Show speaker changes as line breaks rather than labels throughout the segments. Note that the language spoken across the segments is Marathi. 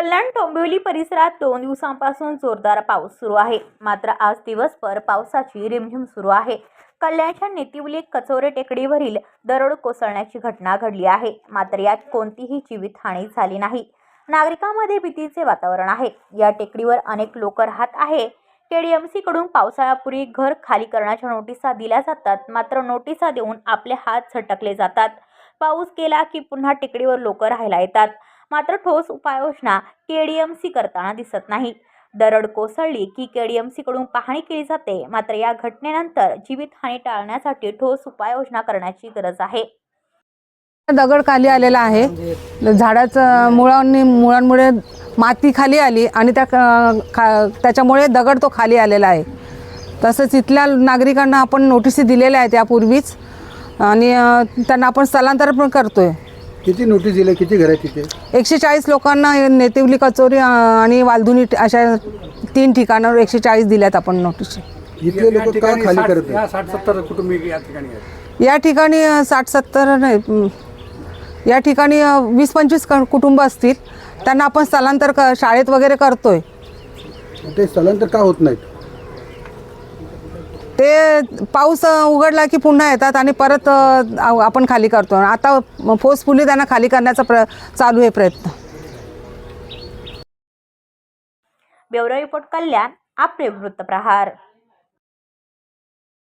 कल्याण डोंबिवली परिसरात दोन दिवसांपासून जोरदार पाऊस सुरू आहे. मात्र आज दिवसभर पावसाची रिमझिम सुरू आहे. कल्याणच्या नेतिवली कचोरे टेकडीवरील दरड कोसळण्याची घटना घडली आहे. मात्र यात कोणतीही जीवितहानी झाली नाही. नागरिकांमध्ये भीतीचे वातावरण आहे. या टेकडीवर अनेक लोक राहत आहे केडीएमसी कडून पावसाळ्यापूर्वी घर खाली करण्याच्या नोटिसा दिल्या जातात. मात्र नोटिसा देऊन आपले हात झटकले जातात. पाऊस केला की पुन्हा टेकडीवर लोक राहायला येतात. मात्र ठोस उपाययोजना केडीएमसी करताना दिसत नाही दरड कोसळली की केडीएमसी कडून पाहणी केली जाते मात्र या घटनेनंतर जीवितहानी टाळण्यासाठी ठोस उपाययोजना करण्याची गरज आहे.
दगड खाली आलेला आहे. झाडाचं मुळांनी मुळांमुळे माती खाली आली आणि त्या खा त्याच्यामुळे दगड तो खाली आलेला आहे. तसंच इथल्या नागरिकांना आपण नोटिसी दिलेल्या आहेत यापूर्वीच. आणि त्यांना आपण स्थलांतर पण करतो आहे
किती नोटीस दिले किती घर आहे तिथे?
एकशे चाळीस लोकांना नेतिवली कचोरी अ, आणि वालधुनी अशा तीन ठिकाणावर एकशे चाळीस दिल्यात आपण नोटिसी.
इथले लोक का खाली करत
या साठ सत्तर कुटुंबी या ठिकाणी आहेत.
या ठिकाणी साठ सत्तर नाही या ठिकाणी अ, वीस पंचवीस क- कुटुंब असतील. त्यांना आपण स्थलांतर क शाळेत वगैरे करतोय.
ते स्थलांतर का होत नाहीत?
ते पाऊस उघडला की पुन्हा येतात आणि परत आपण खाली करतो. आता फोर्सफुली त्यांना खाली करण्याचा प्र चालू आहे प्रयत्न.
ब्युरो रिपोर्ट कल्याण आपले वृत्तप्रहार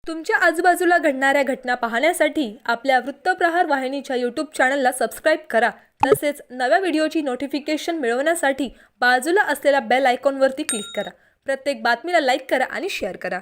तुमच्या आजूबाजूला घडणाऱ्या घटना पाहण्यासाठी आपल्या वृत्तप्रहार वाहिनीच्या यूट्यूब चॅनलला सबस्क्राईब करा. तसेच नव्या व्हिडिओची नोटिफिकेशन मिळवण्यासाठी बाजूला असलेल्या बेल आयकॉनवरती क्लिक करा. प्रत्येक बातमीला लाईक करा आणि शेअर करा.